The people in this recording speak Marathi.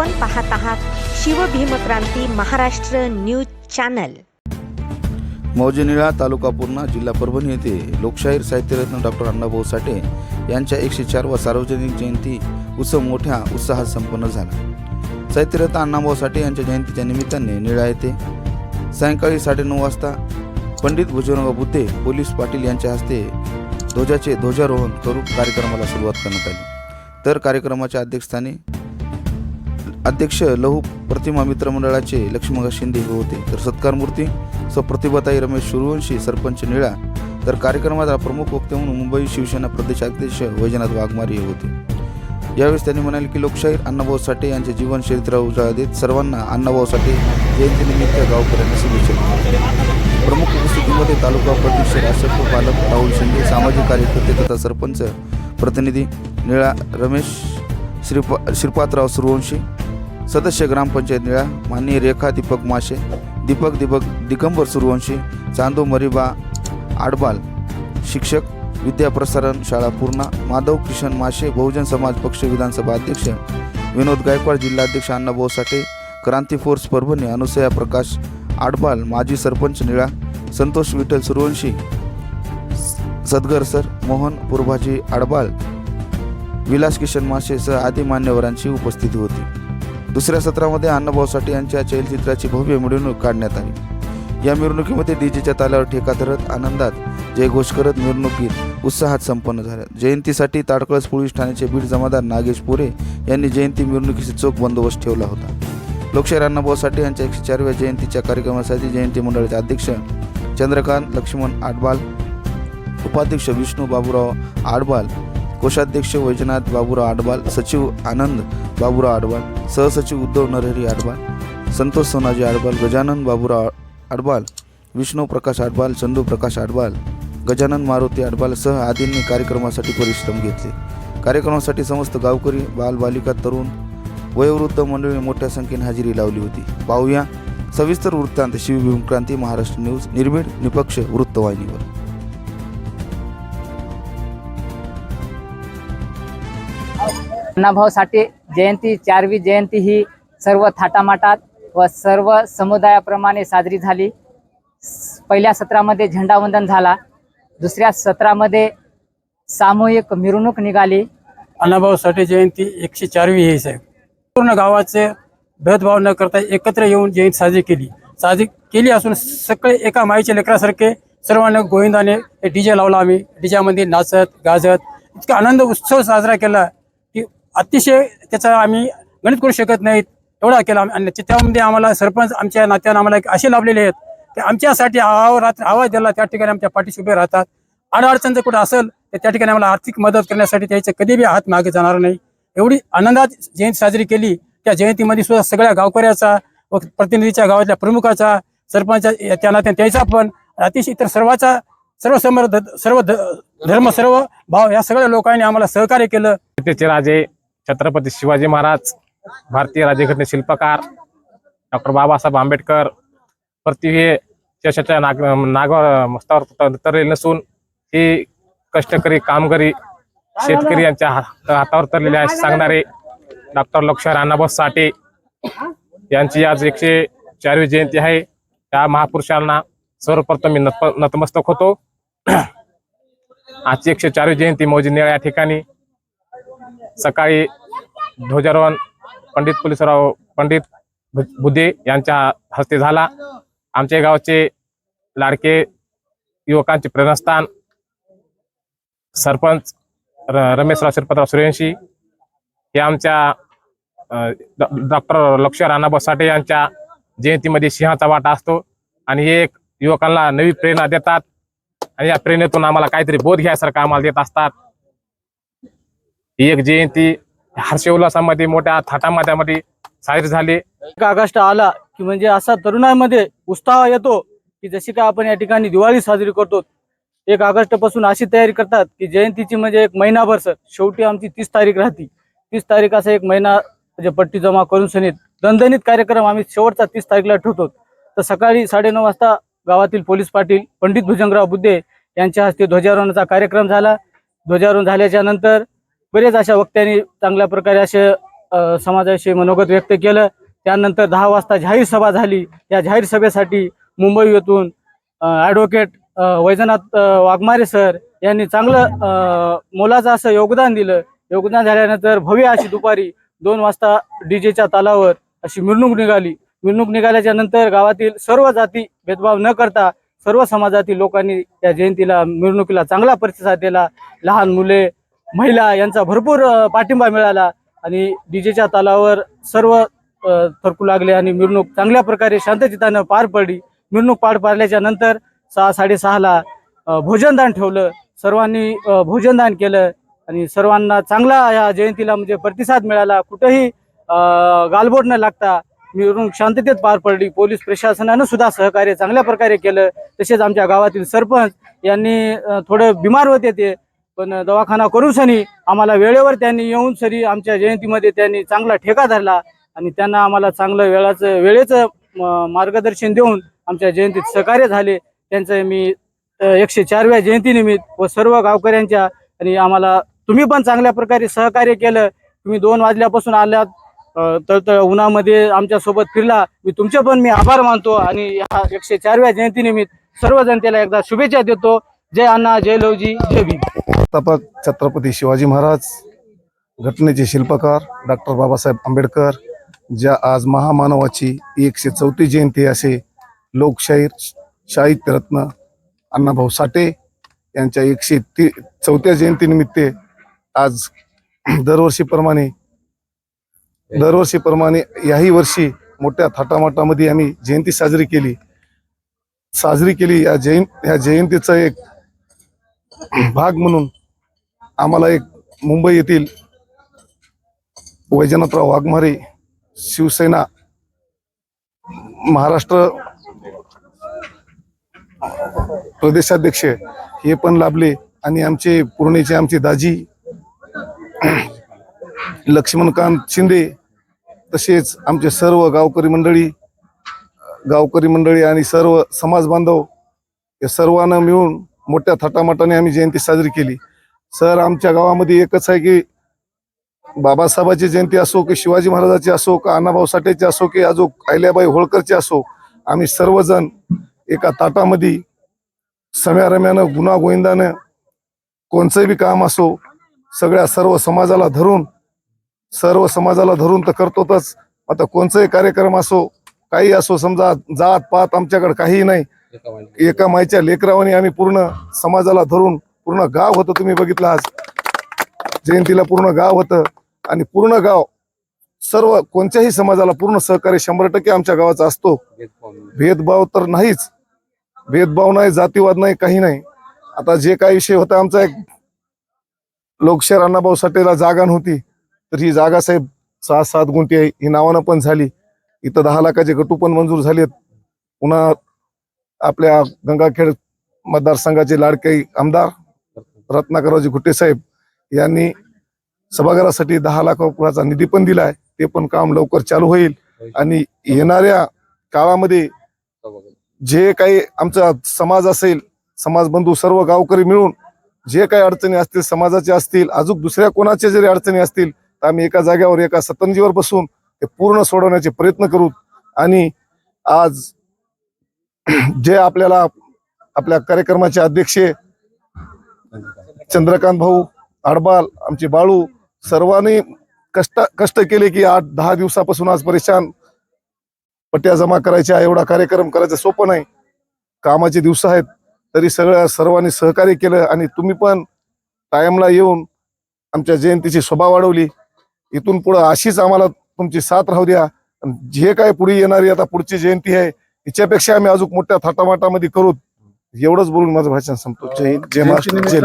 आपण पाहत आहात शिवभीमक्रांती महाराष्ट्र न्यूज चॅनल. मौजनिळा तालुका पूर्णा जिल्हा परभणी येथे लोकशाहीर साहित्यरत्न डॉक्टर अण्णाभाऊ साठे यांच्या एकशे चारवा सार्वजनिक जयंती उत्सव मोठ्या उत्साहात संपन्न झाला. साहित्यरत्न अण्णाभाऊ साठे यांच्या जयंतीच्या निमित्ताने निळा येथे सायंकाळी साडेनऊ वाजता पंडित भुजंगराव बुद्धे पोलीस पाटील यांच्या हस्ते ध्वजाचे ध्वजारोहण करून कार्यक्रमाला सुरुवात करण्यात आली. तर कार्यक्रमाच्या अध्यक्षस्थानी अध्यक्ष लहू प्रतिमा मित्र मंडळाचे लक्ष्मण शिंदे हे होते. तर सत्कार मूर्ती प्रतिभाताई रमेश सूर्यवंशी सरपंच निळा. तर कार्यक्रमाचा प्रमुख वक्ते म्हणून मुंबई शिवसेना प्रदेशाध्यक्ष वैजनाथ वाघमारे हे होते. यावेळेस त्यांनी म्हणाले की लोकशाहीर अण्णाभाऊ साठे यांचे जीवन चरित्र उजाळा देत सर्वांना अण्णाभाऊ साठे जयंतीनिमित्त गावकऱ्यांना शुभेच्छा प्रमुख उपस्थितीमध्ये तालुका उपाध्यक्ष राष्ट्रकुल पालक राहुल शिंदे सामाजिक कार्यकर्ते तथा सरपंच प्रतिनिधी निळा रमेश श्रीपा श्रीपादराव सूर्यवंशी सदस्य ग्रामपंचायत निळा माननीय रेखा दीपक माशे दीपक दीपक दिगंबर सूर्यवंशी चांदू मरिबा आडबाल शिक्षक विद्याप्रसारण शाळा पूर्णा माधव किशन माशे बहुजन समाज पक्ष विधानसभा अध्यक्ष विनोद गायकवाड जिल्हाध्यक्ष अण्णाभाऊ साठे क्रांती फोर्स परभणी अनुसया प्रकाश आडबाल माजी सरपंच निळा संतोष विठ्ठल सूर्यवंशी सदगर सर मोहन पुरभाजी आडबाल विलास किशन माशेसह आदी मान्यवरांची उपस्थिती होती. दुसऱ्या सत्रामध्ये अण्णाभाऊ साठे यांच्या चलचित्राची भव्य मिरवणूक काढण्यात आली. या मिरवणुकीमध्ये डीजेच्या तालावर ठेका धरत आनंदात जयघोष करत मिरवणुकीत उत्साहात संपन्न झाल्या. जयंतीसाठी ताडकळस पोलीस ठाण्याचे बीड जमादार नागेश पुरे यांनी जयंती मिरवणुकीचा चोख बंदोबस्त ठेवला होता. लोकशाहीर अण्णाभाऊ साठे यांच्या एकशे चारव्या जयंतीच्या कार्यक्रमासाठी जयंती मंडळाचे अध्यक्ष चंद्रकांत लक्ष्मण आडबाल उपाध्यक्ष विष्णू बाबूराव आडबाल कोषाध्यक्ष वैजनाथ बाबूराव आडबाल सचिव आनंद बाबूराव आडवाल सहसचिव उद्धव नरहरी आडवाल संतोष सोनाजी आडबाल गजानन बाबूराव आडवाल विष्णू प्रकाश आडबाल चंदू प्रकाश आडवाल गजानन मारुती आडवाल सह आदींनी कार्यक्रमासाठी परिश्रम घेतले. कार्यक्रमासाठी समस्त गावकरी बालबालिका तरुण वयोवृद्ध मंडळी मोठ्या संख्येने हजेरी लावली होती. पाहूया सविस्तर वृत्तांत शिवभीमक्रांती महाराष्ट्र न्यूज निर्भीड निपक्ष वृत्तवाहिनीवर. अण्णाभाऊ साठे जयंती चारवी जयंती ही सर्व थाटामाटात व सर्व समुदायाप्रमाणे साजरी झाली. पहिल्या सत्रामध्ये झेंडावंदन झाला. दुसऱ्या सत्रामध्ये सामूहिक मिरवणूक निघाली. अण्णाभाऊ साठे जयंती एकशे चारवी ही साहेब. पूर्ण गावाचे भेदभाव न करता एकत्र येऊन जयंती साजरी केली. साजरी केली असून सगळे एका माईच्या लेकरासारखे सर्वांना गोविंदाने डी जे लावला आम्ही. डीजेमध्ये नाचत गाजत इतका आनंद उत्सव साजरा केला. अतिशय त्याचा आम्ही गणित करू शकत नाहीत एवढा केला आणि त्यामध्ये आम्हाला सरपंच आमच्या नात्यानं आम्हाला एक असे लाभलेले आहेत की आमच्यासाठी रात्र आवाज दिला त्या ठिकाणी आमच्या पाठीशी उभे राहतात. अडचण जर कुठं असेल तर त्या ठिकाणी आम्हाला आर्थिक मदत करण्यासाठी त्याचे कधी बी हात मागे जाणार नाही. एवढी आनंदात जयंती साजरी केली. त्या जयंतीमध्ये सुद्धा सगळ्या गावकऱ्याचा व प्रतिनिधीच्या गावातल्या प्रमुखाचा सरपंच त्या नात्याने त्याचा पण अतिशय इतर सर्वाचा सर्व समर्थ सर्व ध- धर्म सर्व भाव या सगळ्या लोकांनी आम्हाला सहकार्य केलं. त्याचे राजे छत्रपती शिवाजी महाराज भारतीय राज्यघटने शिल्पकार डॉक्टर बाबासाहेब आंबेडकर पृथ्वी यशाच्या नाग नागावर मस्तावर तरलेले नसून ही कष्टकरी कामगारी शेतकरी यांच्या हातावर तरलेले आहे सांगणारे डॉक्टर लक्ष अण्णाभाऊ साठे यांची आज एकशे चारवी जयंती आहे. त्या महापुरुषांना सर्वप्रथम मी नतमस्तक होतो. आजची एकशे चारवी जयंती मौजी निळा या ठिकाणी सकाळी ध्वजारोहण पंडित पोलीसराव पंडित बुद्धे यांच्या हस्ते झाला. आमच्या गावचे लाडके युवकांचे प्रेरणास्थान सरपंच र- रमेशराव शिरपतराव सूर्यवंशी हे आमच्या डॉक्टर लक्ष्मण अण्णाभाऊ साठे यांच्या जयंतीमध्ये सिंहाचा वाटा असतो आणि हे एक युवकांना नवी प्रेरणा देतात आणि या प्रेरणेतून आम्हाला काहीतरी बोध घ्यायसारखं आम्हाला देत असतात. ही एक जयंती हर्षोल्लासामध्ये मोठ्या थाटामाट्यामध्ये साजरी झाली. एक ऑगस्ट आला की म्हणजे असा तरुणांमध्ये उत्साह येतो की जशी का आपण या ठिकाणी दिवाळी साजरी करतो. एक ऑगस्टपासून अशी तयारी करतात की जयंतीची म्हणजे एक महिनाभर सर. शेवटी आमची तीस तारीख राहते. तीस तारीख असा एक महिना म्हणजे पट्टी जमा करून सनीत दणदणीत कार्यक्रम आम्ही शेवटचा तीस तारीखला ठेवतो. तर सकाळी साडेनऊ वाजता गावातील पोलीस पाटील पंडित भुजंगराव बुद्धे यांच्या हस्ते ध्वजारोहणाचा कार्यक्रम झाला. ध्वजारोहण झाल्याच्यानंतर बरेच अशा वक्त्यांनी चांगल्या प्रकारे असे समाजाविषयी मनोगत व्यक्त केलं. त्यानंतर दहा वाजता जाहीर सभा झाली. या जाहीर सभेसाठी मुंबई येथून ॲडव्होकेट वैजनाथ वाघमारे सर यांनी चांगलं मोलाचं असं योगदान दिलं. योगदान झाल्यानंतर भव्य अशी दुपारी दोन वाजता डीजेच्या तालावर अशी मिरवणूक निघाली. मिरवणूक निघाल्याच्या नंतर गावातील सर्व जाती भेदभाव न करता सर्व समाजातील लोकांनी त्या जयंतीला मिरवणुकीला चांगला प्रतिसाद दिला. लहान मुले महिला यांचा भरपूर पाठिंबा मिळाला आणि डीजेच्या तालावर सर्व थरकू लागले आणि मिरवणूक चांगल्या प्रकारे शांतचितानं पार पडली. मिरवणूक पार पाडल्याच्या नंतर सहा साडेसहाला भोजनदान ठेवलं. सर्वांनी भोजनदान केलं आणि सर्वांना चांगला या जयंतीला म्हणजे प्रतिसाद मिळाला. कुठेही गालबोट न लागता मिरवणूक शांततेत पार पडली. पोलीस प्रशासनानं सुद्धा सहकार्य चांगल्या प्रकारे केलं. तसेच आमच्या गावातील सरपंच यांनी थोडं बिमार होते ते पण दवाखाना करून सनी आम्हाला वेळेवर त्यांनी येऊन सरी आमच्या जयंतीमध्ये त्यांनी चांगला ठेका धरला आणि त्यांना आम्हाला चांगलं वेळाचं वेळेचं मार्गदर्शन देऊन आमच्या जयंतीत सहकार्य झाले. त्यांचं मी एकशे चारव्या जयंतीनिमित्त व सर्व गावकऱ्यांच्या आणि आम्हाला तुम्ही पण चांगल्या प्रकारे सहकार्य केलं. तुम्ही दोन वाजल्यापासून आल्यात तळतळ उन्हामध्ये आमच्यासोबत फिरला. मी तुमचे पण मी आभार मानतो आणि ह्या एकशे चारव्या जयंतीनिमित्त सर्व जनतेला एकदा शुभेच्छा देतो. जय अण्णा जय लवजी जय भीम. संस्थापक छत्रपती शिवाजी महाराज घटनेचे शिल्पकार डॉक्टर बाबासाहेब आंबेडकर ज्या आज महामानवाची एकशे चौथी जयंती असे लोकशाहीर साहित्यरत्न अण्णाभाऊ साठे यांच्या एकशे ती चौथ्या जयंतीनिमित्त आज दरवर्षीप्रमाणे दरवर्षीप्रमाणे याही वर्षी मोठ्या थाटामाटामध्ये आम्ही जयंती साजरी केली. साजरी केली. या जयं या जयंतीचं एक भाग म्हणून आम्हाला एक मुंबई येथील वैजनाथराव वाघमारे शिवसेना महाराष्ट्र प्रदेशाध्यक्ष हे पण लाभले आणि आमचे पूर्णेचे आमचे दाजी लक्ष्मणकांत शिंदे तसेच आमचे सर्व गावकरी मंडळी गावकरी मंडळी आणि सर्व समाज बांधव या सर्वांना मिळून मोठ्या थाटामाटाने आम्ही जयंती साजरी केली. सर आमच्या गावामध्ये एकच आहे की बाबासाहेबाची जयंती असो की शिवाजी महाराजाची असो का अण्णाभाऊ साठेची असो की अजून अहिल्याबाई होळकरची असो आम्ही सर्वजण एका ताटामध्ये सम्यारम्यानं गुन्हा गोविंदानं कोणचंही बी काम असो सगळ्या सर्व समाजाला धरून सर्व समाजाला धरून तर करतोच आता कोणचंही कार्यक्रम असो काही असो समजा जात पात आमच्याकडे काहीही नाही. एका माईच्या लेकरावानी आम्ही पूर्ण समाजाला धरून पूर्ण गाव होतं तुम्ही बघितलं आज. जयंतीला पूर्ण गाव होतं आणि पूर्ण गाव सर्व कोणत्याही समाजाला पूर्ण सहकार्य शंभर टक्के आमच्या गावाचा असतो. भेदभाव तर नाहीच. भेदभाव नाही जातीवाद नाही काही नाही. आता जे काही विषय होता आमचा एक लोकशाहीर अण्णाभाऊ साठेला जागा नव्हती तर ही जागा साहेब सहा सात गुंठी आहे ही नावानं पण झाली. इथं दहा लाखाचे गटू पण मंजूर झालेत. पुन्हा आपल्या गंगाखेड मतदारसंघाचे लाडके आमदार रत्नाकररावजी घुट्टे साहेब यांनी सभागृहासाठी दहा लाख रुपयाचा निधी पण दिलाय ते पण काम लवकर चालू होईल. आणि येणाऱ्या काळामध्ये जे काही आमचा समाज असेल समाज बंधू सर्व गावकरी मिळून जे काही अडचणी असतील समाजाच्या असतील अजून दुसऱ्या कोणाच्या जरी अडचणी असतील तर आम्ही एका जागेवर एका सतंजीवर बसून ते पूर्ण सोडवण्याचे प्रयत्न करू. आणि आज जे आपल्याला आपल्या कार्यक्रमाचे अध्यक्ष चंद्रकांत भाऊ आडबाल आमचे बाळू सर्वांनी कष्ट कष्ट केले की आठ दहा दिवसापासून आज परेशान. पट्ट्या जमा करायच्या एवढा कार्यक्रम करायचं सोपं नाही. कामाचे दिवस आहेत तरी सगळ्या सर्वांनी सहकार्य केलं आणि तुम्ही पण टायमला येऊन आमच्या जयंतीची शोभा वाढवली. इथून पुढं अशीच आम्हाला तुमची साथ राहू द्या. आणि जे काय पुढे येणारी आता पुढची जयंती आहे याच्यापेक्षा आम्ही अजून मोठ्या थाटामाटामध्ये करू. एवढंच बोलून माझं भाषण संपतो. जय हिंद जय महाराष्ट्र जय